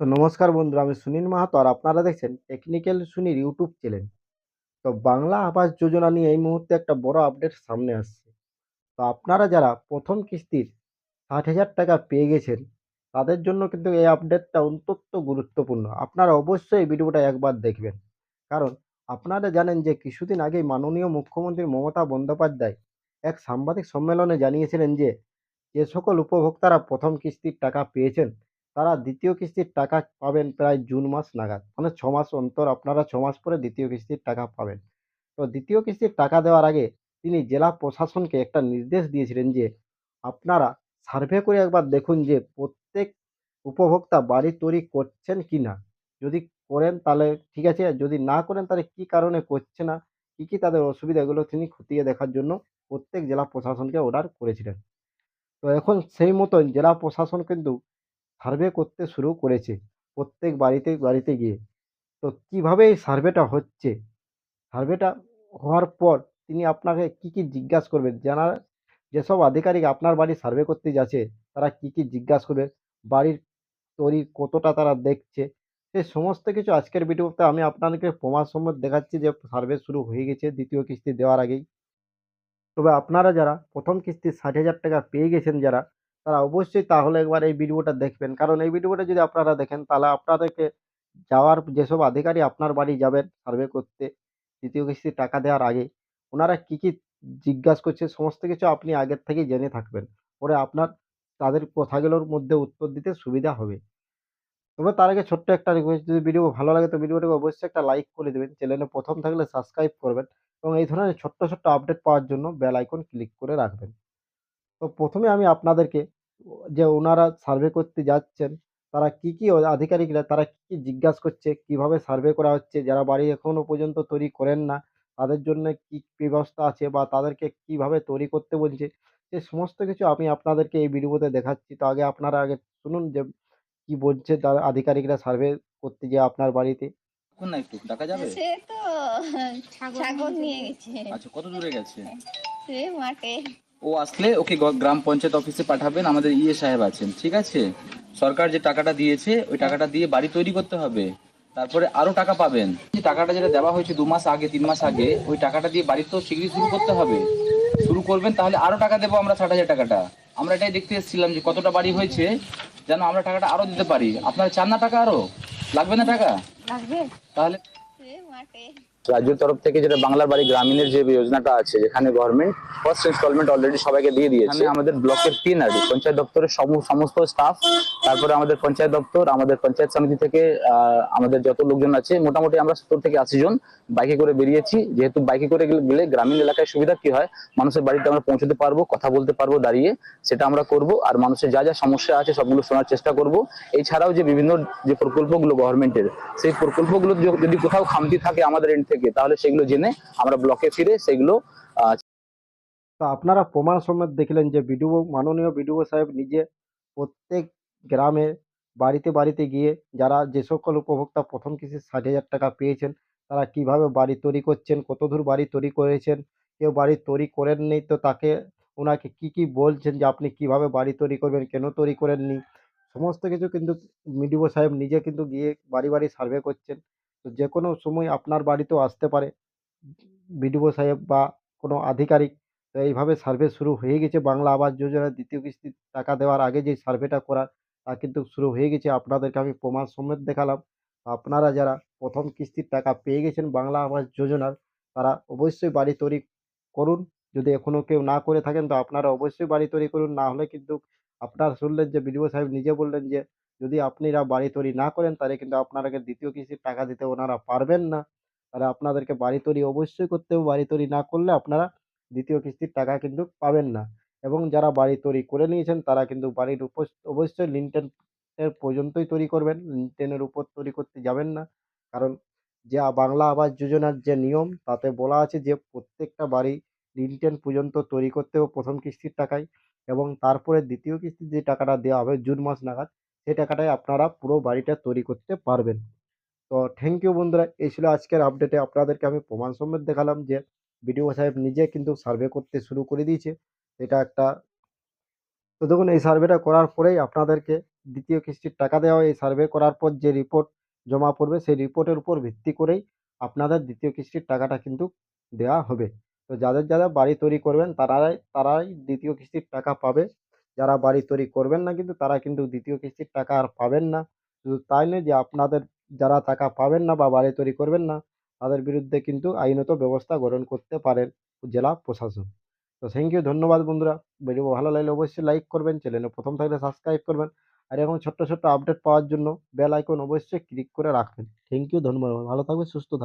তো নমস্কার বন্ধুরা, আমি সুনীল মাহাতো আর আপনারা দেখছেন টেকনিক্যাল সুনীর ইউটিউব চ্যানেল। তো বাংলা আবাস যোজনা নিয়ে এই মুহূর্তে একটা বড় আপডেট সামনে আসছে। তো আপনারা যারা প্রথম কিস্তির ষাট হাজার টাকা পেয়ে গেছেন, তাদের জন্য কিন্তু এই আপডেটটা অত্যন্ত গুরুত্বপূর্ণ। আপনারা অবশ্যই ভিডিওটা একবার দেখবেন। কারণ আপনারা জানেন যে কিছুদিন আগেই মাননীয় মুখ্যমন্ত্রী মমতা বন্দ্যোপাধ্যায় এক সাংবাদিক সম্মেলনে জানিয়েছিলেন যে যে সকল উপভোক্তারা প্রথম কিস্তির টাকা পেয়েছেন তারা দ্বিতীয় কিস্তির টাকা পাবেন প্রায় জুন মাস নাগাদ। মানে ছ মাস অন্তর আপনারা ছ মাস পরে দ্বিতীয় কিস্তির টাকা পাবেন। তো দ্বিতীয় কিস্তির টাকা দেওয়ার আগে তিনি জেলা প্রশাসনকে একটা নির্দেশ দিয়েছিলেন যে, আপনারা সার্ভে করে একবার দেখুন যে প্রত্যেক উপভোক্তা বাড়ি তৈরি করছেন কি না। যদি করেন তাহলে ঠিক আছে, যদি না করেন তাহলে কি কারণে করছে না, কি কি তাদের অসুবিধাগুলো তিনি খতিয়ে দেখার জন্য প্রত্যেক জেলা প্রশাসনকে অর্ডার করেছিলেন। তো এখন সেই মতন জেলা প্রশাসন কিন্তু সার্ভে করতে শুরু করেছে প্রত্যেক বাড়িতে বাড়িতে গিয়ে। তো কীভাবে এই সার্ভেটা হচ্ছে? সার্ভেটা হওয়ার পর তিনি আপনাকে কি কি জিজ্ঞাসা করবেন? যারা যেসব আধিকারিক আপনার বাড়ি সার্ভে করতে যাচ্ছে, তারা কি কি জিজ্ঞাসা করবে বাড়ির তৈরি কতটা তারা দেখছে? সেই সমস্ত কিছু আজকের ভিডিওতে আমি আপনাদেরকে প্রমাণ সম্মত দেখাচ্ছি যে সার্ভে শুরু হয়ে গেছে দ্বিতীয় কিস্তি দেওয়ার আগেই। তবে আপনারা যারা প্রথম কিস্তি ষাট হাজার টাকা পেয়ে গেছেন যারা তারা অবশ্যই তাহলে একবার এই ভিডিওটা দেখবেন। কারণ এই ভিডিওটা যদি আপনারা দেখেন, তাহলে আপনাদেরকে যাওয়ার যেসব আধিকারী আপনার বাড়ি যাবেন সার্ভে করতে, দ্বিতীয় কিস্তি টাকা দেওয়ার আগে, ওনারা কি কি জিজ্ঞাসা করছে, সমস্ত কিছু আপনি আগের থেকেই জেনে থাকবেন। পরে আপনার, তাদের কথাগুলোর মধ্যে উত্তর দিতে সুবিধা হবে। তবে তার আগে ছোট্ট একটা রিকোয়েস্ট যদি ভিডিও ভালো লাগে, তো ভিডিওটাকে অবশ্যই একটা লাইক করে দেবেন। চ্যানেলে প্রথম থাকলে সাবস্ক্রাইব করবেন এবং এই ধরনের ছোট্ট ছোট্ট আপডেট পাওয়ার জন্য বেল আইকন ক্লিক করে রাখবেন। তো প্রথমে আমি আপনাদেরকে যে ওনারা সার্ভে করতে যাচ্ছেন তারা কি কি আধিকারিকরা তারা কি কি জিজ্ঞাসা করছে কীভাবে সার্ভে করা হচ্ছে যারা বাড়ি এখনও পর্যন্ত তৈরি করেন না তাদের জন্য কি ব্যবস্থা আছে বা তাদেরকে কীভাবে তৈরি করতে বলছে সে সমস্ত কিছু আমি আপনাদেরকে এই ভিডিওতে দেখাচ্ছি। তো আগে আপনারা আগে শুনুন যে কি বলছে তার আধিকারিকরা সার্ভে করতে যে আপনার বাড়িতে। এখন না একটু ডাকা যাবে? সে তো ছাগল নিয়ে গেছে। আচ্ছা কত দূরে গেছে? সে মাঠে। ও আসলে ওকে গ্রাম পঞ্চায়েত অফিসে পাঠাবেন আমাদের ইয়ে সাহেব আছেন ঠিক আছে? সরকার যে টাকাটা দিয়েছে ওই টাকাটা দিয়ে বাড়ি তৈরি করতে হবে। তারপরে আরও টাকা পাবেন। যে টাকাটা যেটা দেওয়া হয়েছে দু মাস আগে তিন মাস আগে ওই টাকাটা দিয়ে বাড়ি তো শীঘ্রই শুরু করতে হবে। শুরু করবেন তাহলে আরও টাকা দেবো আমরা ষাট হাজার টাকাটা। আমরা এটাই দেখতে এসেছিলাম যে কতটা বাড়ি হয়েছে যেন আমরা টাকাটা আরও দিতে পারি। আপনারা চান না টাকা আরও? লাগবে না টাকা? লাগবে। তাহলে রাজ্যের তরফ থেকে যেটা বাংলার বাড়ি গ্রামীণের যে যোজনাটা আছে, যেখানে গভর্নমেন্ট ফার্স্ট ইনস্টলমেন্ট অলরেডি সবাইকে দিয়ে দিয়েছে। আমাদের ব্লকের তিন আর পঞ্চায়েত দপ্তরের সমস্ত স্টাফ তারপরে আমাদের পঞ্চায়েত দপ্তর, আমাদের পঞ্চায়েত সমিতি থেকে আমাদের যত লোকজন আছে, মোটামুটি আমরা সত্তর থেকে আশি জন বাইকে করে বেরিয়েছি। যেহেতু বাইকে করে গেলে- গ্রামীণ এলাকায় সুবিধা কি হয়? মানুষের বাড়িতে আমরা পৌঁছতে পারব, কথা বলতে পারব, দাঁড়িয়ে সেটা আমরা করব। আর মানুষের যা যা সমস্যা আছে, সবগুলো শোনার চেষ্টা করব। এছাড়াও যে বিভিন্ন যে প্রকল্পগুলো গভর্নমেন্টের সেই প্রকল্পগুলো যদি কোথাও খামতি থাকে আমাদের এন্ড তাহলে সেগুলো জেনে আমরা ব্লকে ফিরে সেগুলো আপনারা প্রমাণ সমেত দেখলেন যে বিডিও মাননীয় বিডিও সাহেব নিজে প্রত্যেক গ্রামে বাড়িতে বাড়িতে গিয়ে যারা যে সকল উপভোক্তা প্রথম কিস্তি ষাট হাজার টাকা পেয়েছেন, তারা কীভাবে বাড়ি তৈরি করছেন কত দূর বাড়ি তৈরি করেছেন, কেউ বাড়ি তৈরি করেননি তো তাকে ওনাকে কি কি বলছেন যে আপনি কীভাবে বাড়ি তৈরি করবেন, কেন তৈরি করেননি? সমস্ত কিছু কিন্তু বিডিও সাহেব নিজে কিন্তু গিয়ে বাড়ি বাড়ি সার্ভে করছেন। তো যে কোনো সময় আপনার বাড়িতেও আসতে পারে। বিডিও সাহেব বা কোনো আধিকারিক, তো এইভাবে সার্ভে শুরু হয়ে গেছে বাংলা আবাস যোজনার দ্বিতীয় কিস্তির টাকা দেওয়ার আগে যে সার্ভেটা করার, তা কিন্তু শুরু হয়ে গেছে। আপনাদেরকে আমি প্রমাণ সমেত দেখালাম। আপনারা যারা প্রথম কিস্তির টাকা পেয়ে গেছেন বাংলা আবাস যোজনার, তারা অবশ্যই বাড়ি তৈরি করুন। যদি এখনও কেউ না করে থাকেন, তো আপনারা অবশ্যই বাড়ি তৈরি করুন। না হলে কিন্তু আপনারা শুনলেন যে বিডিও সাহেব নিজে বললেন যে যদি আপনারা বাড়ি তৈরি না করেন, তাহলে কিন্তু আপনারাকে দ্বিতীয় কিস্তির টাকা দিতে ওনারা পারবেন না। তাহলে আপনাদেরকে বাড়ি তৈরি অবশ্যই করতে হবে। বাড়ি তৈরি না করলে আপনারা দ্বিতীয় কিস্তির টাকা কিন্তু পাবেন না। এবং যারা বাড়ি তৈরি করে নিয়েছেন, তারা কিন্তু বাড়ির উপর অবশ্যই লিন্টেন এর পর্যন্তই তৈরি করবেন। লিন্টেনের উপর তৈরি করতে যাবেন না। কারণ যে বাংলা আবাস যোজনার যে নিয়ম, তাতে বলা আছে যে প্রত্যেকটা বাড়ি লিন্টেন পর্যন্ত তৈরি করতে হবে প্রথম কিস্তির টাকায়। এবং তারপরে দ্বিতীয় কিস্তির যে টাকাটা দেওয়া হবে, জুন মাস নাগাদ সেই টাকাটায় আপনারা পুরো বাড়িটা তৈরি করতে পারবেন। তো থ্যাংক ইউ বন্ধুরা, এই ছিল আজকের আপডেটে আপনাদেরকে আমি প্রমাণ সমেত দেখালাম যে বিডিও সাহেব নিজে কিন্তু সার্ভে করতে শুরু করে দিয়েছে। এটা একটা তো দেখুন, এই সার্ভেটা করার পরেই আপনাদেরকে দ্বিতীয় কিস্তির টাকা দেওয়া এই সার্ভে করার পর যে রিপোর্ট জমা পড়বে, সেই রিপোর্টের উপর ভিত্তি করেই আপনাদের দ্বিতীয় কিস্তির টাকাটা কিন্তু দেওয়া হবে। তো যাদের যারা বাড়ি তৈরি করবেন, তারাই তারাই দ্বিতীয় কিস্তির টাকা পাবে। যারা বাড়ি তৈরি করবেন না কিন্তু তারা কিন্তু দ্বিতীয় কিস্তির টাকা আর পাবেন না। শুধু তাই নয় যে আপনাদের যারা টাকা পাবেন না বা বাড়ি তৈরি করবেন না, তাদের বিরুদ্ধে কিন্তু আইনত ব্যবস্থা গ্রহণ করতে পারেন জেলা প্রশাসন। তো থ্যাংক ইউ ধন্যবাদ বন্ধুরা। ভিডিও ভালো লাগলে অবশ্যই লাইক করবেন চ্যানেলে প্রথম থাকলে সাবস্ক্রাইব করবেন। আর এরকম ছোট্ট ছোট্ট আপডেট পাওয়ার জন্য বেল আইকন অবশ্যই ক্লিক করে রাখবেন। থ্যাংক ইউ ধন্যবাদ। ভালো থাকবেন, সুস্থ থাকবেন।